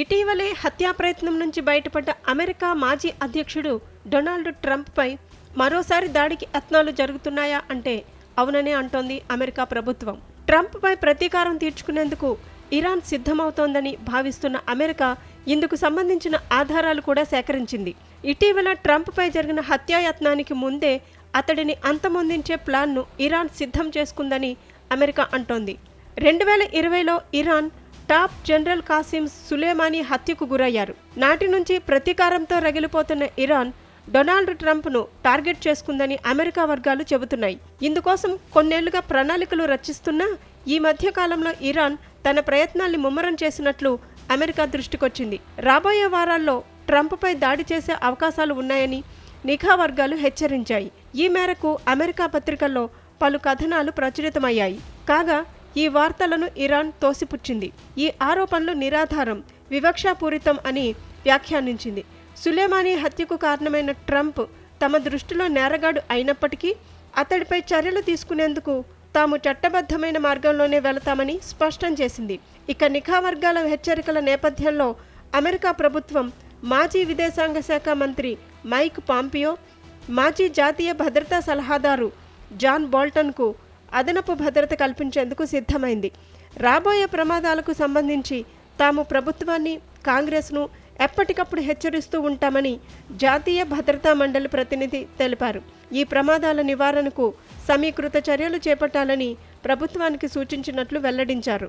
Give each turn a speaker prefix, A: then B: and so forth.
A: ఇటీవలే హత్యా ప్రయత్నం నుంచి బయటపడ్డ అమెరికా మాజీ అధ్యక్షుడు డొనాల్డ్ ట్రంప్పై మరోసారి దాడికి యత్నాలు జరుగుతున్నాయా అంటే అవుననే అంటోంది అమెరికా ప్రభుత్వం. ట్రంప్పై ప్రతీకారం తీర్చుకునేందుకు ఇరాన్ సిద్ధమవుతోందని భావిస్తున్న అమెరికా ఇందుకు సంబంధించిన ఆధారాలు కూడా సేకరించింది. ఇటీవల ట్రంప్పై జరిగిన హత్యాయత్నానికి ముందే అతడిని అంతమొందించే ప్లాన్ను ఇరాన్ సిద్ధం చేసుకుందని అమెరికా అంటోంది. రెండు వేల ఇరవైలో Iran top general Qasem Soleimani హత్యకు గురయ్యారు. నాటి నుంచి ప్రతీకారంతో రగిలిపోతున్న ఇరాన్ డొనాల్డ్ ట్రంప్ను టార్గెట్ చేసుకుందని అమెరికా వర్గాలు చెబుతున్నాయి. ఇందుకోసం కొన్నేళ్ళుగా ప్రణాళికలు రచిస్తున్నా ఈ మధ్య కాలంలో ఇరాన్ తన ప్రయత్నాల్ని ముమ్మరం చేసినట్లు అమెరికా దృష్టికొచ్చింది. రాబోయే వారాల్లో ట్రంప్పై దాడి చేసే అవకాశాలు ఉన్నాయని నిఘా వర్గాలు హెచ్చరించాయి. ఈ మేరకు అమెరికా పత్రికల్లో పలు కథనాలు ప్రచురితమయ్యాయి. కాగా ఈ వార్తలను ఇరాన్ తోసిపుచ్చింది. ఈ ఆరోపణలు నిరాధారం వివక్షాపూరితం అని వ్యాఖ్యానించింది. సులేమానీ హత్యకు కారణమైన ట్రంప్ తమ దృష్టిలో నేరగాడు అయినప్పటికీ అతడిపై చర్యలు తీసుకునేందుకు తాము చట్టబద్ధమైన మార్గంలోనే వెళతామని స్పష్టం చేసింది. ఇక నిఘా వర్గాల హెచ్చరికల నేపథ్యంలో అమెరికా ప్రభుత్వం మాజీ విదేశాంగ శాఖ మంత్రి మైక్ పాంపియో మాజీ జాతీయ భద్రతా సలహాదారు జాన్ బోల్టన్కు అదనపు భద్రత కల్పించేందుకు సిద్ధమైంది. రాబోయే ప్రమాదాలకు సంబంధించి తాము ప్రభుత్వాన్ని కాంగ్రెస్ను ఎప్పటికప్పుడు హెచ్చరిస్తూ ఉంటామని జాతీయ భద్రతా మండలి ప్రతినిధి తెలిపారు. ఈ ప్రమాదాల నివారణకు సమీకృత చర్యలు చేపట్టాలని ప్రభుత్వానికి సూచించినట్లు వెల్లడించారు.